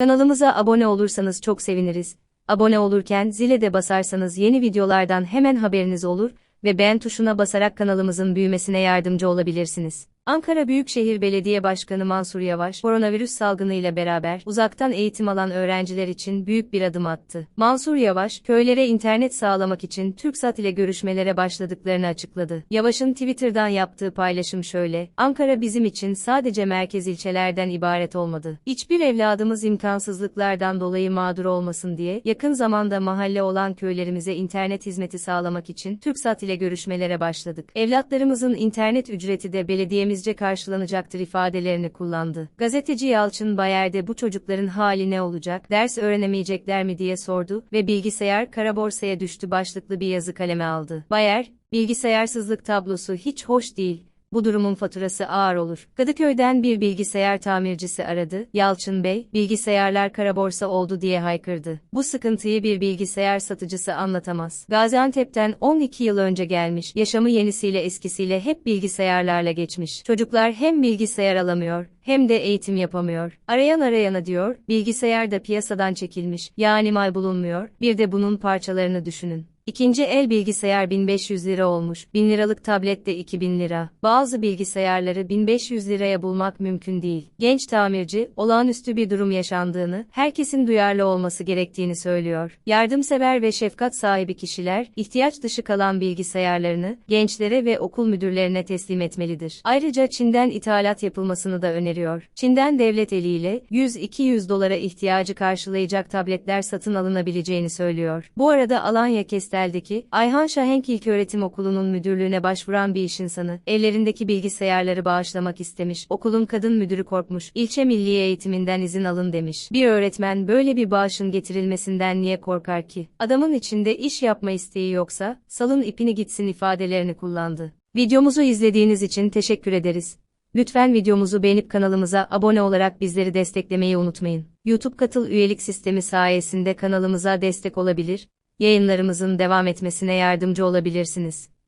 Kanalımıza abone olursanız çok seviniriz. Abone olurken zile de basarsanız yeni videolardan hemen haberiniz olur ve beğen tuşuna basarak kanalımızın büyümesine yardımcı olabilirsiniz. Ankara Büyükşehir Belediye Başkanı Mansur Yavaş, koronavirüs salgınıyla beraber uzaktan eğitim alan öğrenciler için büyük bir adım attı. Mansur Yavaş, köylere internet sağlamak için TürkSat ile görüşmelere başladıklarını açıkladı. Yavaş'ın Twitter'dan yaptığı paylaşım şöyle, Ankara bizim için sadece merkez ilçelerden ibaret olmadı. Hiçbir evladımız imkansızlıklardan dolayı mağdur olmasın diye, yakın zamanda mahalle olan köylerimize internet hizmeti sağlamak için TürkSat ile görüşmelere başladık. Evlatlarımızın internet ücreti de belediyemizce karşılanacaktır ifadelerini kullandı. Gazeteci Yalçın Bayer de bu çocukların hali ne olacak, ders öğrenemeyecekler mi diye sordu ve bilgisayar kara borsaya düştü başlıklı bir yazı kaleme aldı. Bayer, bilgisayarsızlık tablosu hiç hoş değil. Bu durumun faturası ağır olur. Kadıköy'den bir bilgisayar tamircisi aradı. Yalçın Bey, bilgisayarlar kara borsa oldu diye haykırdı. Bu sıkıntıyı bir bilgisayar satıcısı anlatamaz. Gaziantep'ten 12 yıl önce gelmiş. Yaşamı yenisiyle eskisiyle hep bilgisayarlarla geçmiş. Çocuklar hem bilgisayar alamıyor, hem de eğitim yapamıyor. Arayan arayana diyor, bilgisayar da piyasadan çekilmiş, yani mal bulunmuyor, bir de bunun parçalarını düşünün. İkinci el bilgisayar 1500 lira olmuş, 1000 liralık tablet de 2000 lira. Bazı bilgisayarları 1500 liraya bulmak mümkün değil. Genç tamirci, olağanüstü bir durum yaşandığını, herkesin duyarlı olması gerektiğini söylüyor. Yardımsever ve şefkat sahibi kişiler, ihtiyaç dışı kalan bilgisayarlarını, gençlere ve okul müdürlerine teslim etmelidir. Ayrıca Çin'den ithalat yapılmasını da öneriyor. Çin'den devlet eliyle, 100-200 dolara ihtiyacı karşılayacak tabletler satın alınabileceğini söylüyor. Bu arada Alanya Kestel'deki, Ayhan Şahenk İlköğretim Okulu'nun müdürlüğüne başvuran bir iş insanı, evlerindeki bilgisayarları bağışlamak istemiş, okulun kadın müdürü korkmuş, ilçe milli eğitiminden izin alın demiş. Bir öğretmen böyle bir bağışın getirilmesinden niye korkar ki? Adamın içinde iş yapma isteği yoksa, salın ipini gitsin ifadelerini kullandı. Videomuzu izlediğiniz için teşekkür ederiz. Lütfen videomuzu beğenip kanalımıza abone olarak bizleri desteklemeyi unutmayın. YouTube katıl üyelik sistemi sayesinde kanalımıza destek olabilir, yayınlarımızın devam etmesine yardımcı olabilirsiniz.